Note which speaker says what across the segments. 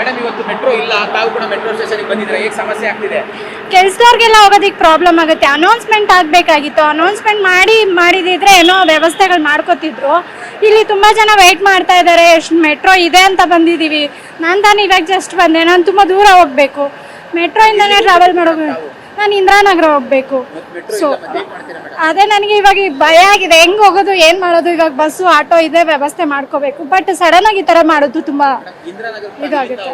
Speaker 1: Madam ಇವತ್ತು metro ಇಲ್ಲ ತಾವು ಕೂಡ ಮೆಟ್ರೋ ಸ್ಟೇಷನ್ಗೆ ಬಂದಿದ್ರೆ ಹೇಗೆ ಸಮಸ್ಯೆ ಆಗ್ತಿದೆ?
Speaker 2: ಕೆಲ್ಸದವ್ರಿಗೆಲ್ಲ ಹೋಗೋದಕ್ಕೆ ಪ್ರಾಬ್ಲಮ್ ಆಗುತ್ತೆ. ಅನೌನ್ಸ್ಮೆಂಟ್ ಆಗಬೇಕಾಗಿತ್ತು. ಅನೌನ್ಸ್ಮೆಂಟ್ ಮಾಡಿ ಮಾಡಿದಿದ್ರೆ ಏನೋ ವ್ಯವಸ್ಥೆಗಳು ಮಾಡ್ಕೋತಿದ್ರು. ಇಲ್ಲಿ ತುಂಬ ಜನ ವೆಯ್ಟ್ ಮಾಡ್ತಾ ಇದ್ದಾರೆ ಎಷ್ಟು ಮೆಟ್ರೋ ಇದೆ ಅಂತ ಬಂದಿದ್ದೀವಿ. ನಾನು ತಾನು ಇವಾಗ ಜಸ್ಟ್ ಬಂದೆ. ನಾನು ತುಂಬ ದೂರ ಹೋಗಬೇಕು. ಮೆಟ್ರೋ ಇಂದಾನೆ ಟ್ರಾವೆಲ್ ಮಾಡೋದು? ನಾನು ಇಂದ್ರಾನಗರ ಹೋಗಬೇಕು. ಸೊ ಅದೇ ನನಗೆ ಇವಾಗ ಭಯ ಆಗಿದೆ. ಹೆಂಗ್ ಹೋಗೋದು, ಏನ್ ಮಾಡೋದು, ಇವಾಗ ಬಸ್ಸು, ಆಟೋ ಇದೆ ವ್ಯವಸ್ಥೆ ಮಾಡ್ಕೋಬೇಕು. ಬಟ್ ಸಡನ್ ಆಗಿ ತರ ಮಾಡೋದು ತುಂಬಾ ಇದಾಗುತ್ತೆ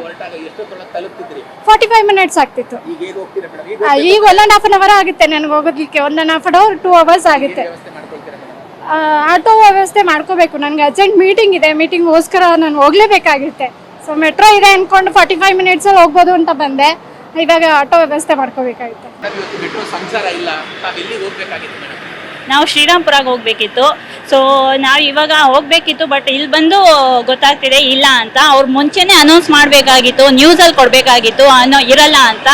Speaker 2: ಫಾರ್ಟಿ ಫೈವ್ ಮಿನಿಟ್ಸ್ ಆಗ್ತಿತ್ತು.
Speaker 1: ಈಗ
Speaker 2: one and half an hour ಆಗುತ್ತೆ ನನಗೆ ಹೋಗೋದಕ್ಕೆ. One and half an hour two hours ಆಗುತ್ತೆ. ಆಟೋ ವ್ಯವಸ್ಥೆ ಮಾಡ್ಕೋಬೇಕು. ನನಗೆ ಅರ್ಜೆಂಟ್ ಮೀಟಿಂಗ್ ಇದೆ. ಮೀಟಿಂಗ್ಗೋಸ್ಕರ ನಾನು ಹೋಗ್ಲೇಬೇಕಾಗಿರುತ್ತೆ ಸೊ ಮೆಟ್ರೋ ಇದೆ ಅನ್ಕೊಂಡು ಫಾರ್ಟಿ ಫೈವ್ ಮಿನಿಟ್ಸಲ್ಲಿ ಹೋಗ್ಬೋದು ಅಂತ ಬಂದೆ. ಇವಾಗ ಆಟೋ ವ್ಯವಸ್ಥೆ ಮಾಡ್ಕೋಬೇಕಾಗಿತ್ತು
Speaker 3: ನಾವು ಶ್ರೀರಾಮ್ಪುರಾಗ ಹೋಗ್ಬೇಕಿತ್ತು. ಸೊ ನಾವು ಇವಾಗ ಹೋಗ್ಬೇಕಿತ್ತು ಬಟ್ ಇಲ್ಲಿ ಬಂದು ಗೊತ್ತಾಗ್ತಿದೆ ಇಲ್ಲ ಅಂತ. ಅವ್ರು ಮುಂಚೆನೆ ಅನೌನ್ಸ್ ಮಾಡಬೇಕಾಗಿತ್ತು ನ್ಯೂಸಲ್ಲಿ ಕೊಡಬೇಕಾಗಿತ್ತು ಅನ್ನೋ ಇರಲ್ಲ ಅಂತ.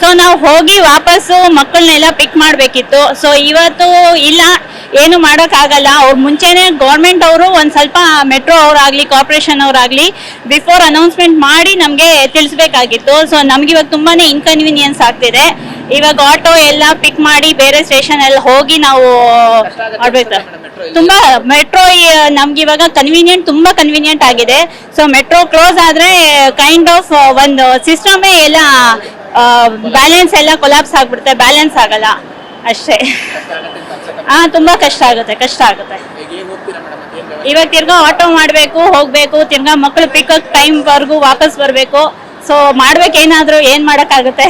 Speaker 3: ಸೊ ನಾವು ಹೋಗಿ ವಾಪಸ್ಸು ಮಕ್ಕಳನ್ನೆಲ್ಲ ಪಿಕ್ ಮಾಡಬೇಕಿತ್ತು. ಸೊ ಇವತ್ತು ಇಲ್ಲ. ಏನು ಮಾಡೋಕ್ಕಾಗಲ್ಲ. ಅವ್ರು ಮುಂಚೆನೆ ಗೌರ್ಮೆಂಟ್ ಅವರು ಒಂದು ಸ್ವಲ್ಪ ಮೆಟ್ರೋ ಅವರಾಗಲಿ ಕಾರ್ಪೊರೇಷನ್ ಅವರಾಗಲಿ ಬಿಫೋರ್ ಅನೌನ್ಸ್ಮೆಂಟ್ ಮಾಡಿ ನಮಗೆ ತಿಳಿಸ್ಬೇಕಾಗಿತ್ತು. ಸೊ ನಮ್ಗೆ ಇವಾಗ ತುಂಬಾ ಇನ್ಕನ್ವೀನಿಯನ್ಸ್ ಆಗ್ತಿದೆ. ಇವಾಗ ಆಟೋ ಎಲ್ಲ ಪಿಕ್ ಮಾಡಿ ಬೇರೆ ಸ್ಟೇಷನ್ ಎಲ್ಲ ಹೋಗಿ ನಾವು ಮಾಡ್ಬೇಕು. ತುಂಬಾ ಮೆಟ್ರೋ ನಮ್ಗೆ ಇವಾಗ ಕನ್ವೀನಿಯಂಟ್ ತುಂಬಾ ಕನ್ವೀನಿಯಂಟ್ ಆಗಿದೆ. ಸೊ ಮೆಟ್ರೋ ಕ್ಲೋಸ್ ಆದ್ರೆ ಕೈಂಡ್ ಆಫ್ ಒಂದು ಸಿಸ್ಟಮೇ ಎಲ್ಲ ಬ್ಯಾಲೆನ್ಸ್ ಎಲ್ಲ ಕೊಲಾಪ್ಸ್ ಆಗ್ಬಿಡುತ್ತೆ. ಬ್ಯಾಲೆನ್ಸ್ ಆಗಲ್ಲ. ಅಷ್ಟೇ. ಹಾ ತುಂಬಾ ಕಷ್ಟ ಆಗುತ್ತೆ ಕಷ್ಟ ಆಗುತ್ತೆ. ಇವಾಗ ತಿರ್ಗಾ ಆಟೋ ಮಾಡಬೇಕು, ಹೋಗ್ಬೇಕು, ತಿರ್ಗಾ ಮಕ್ಕಳು ಪಿಕಪ್ ಟೈಮ್ ವರ್ಗು ವಾಪಸ್ ಬರಬೇಕು. ಸೊ ಮಾಡ್ಬೇಕೇನಾದ್ರೂ, ಏನ್ ಮಾಡಕ್ಕಾಗುತ್ತೆ?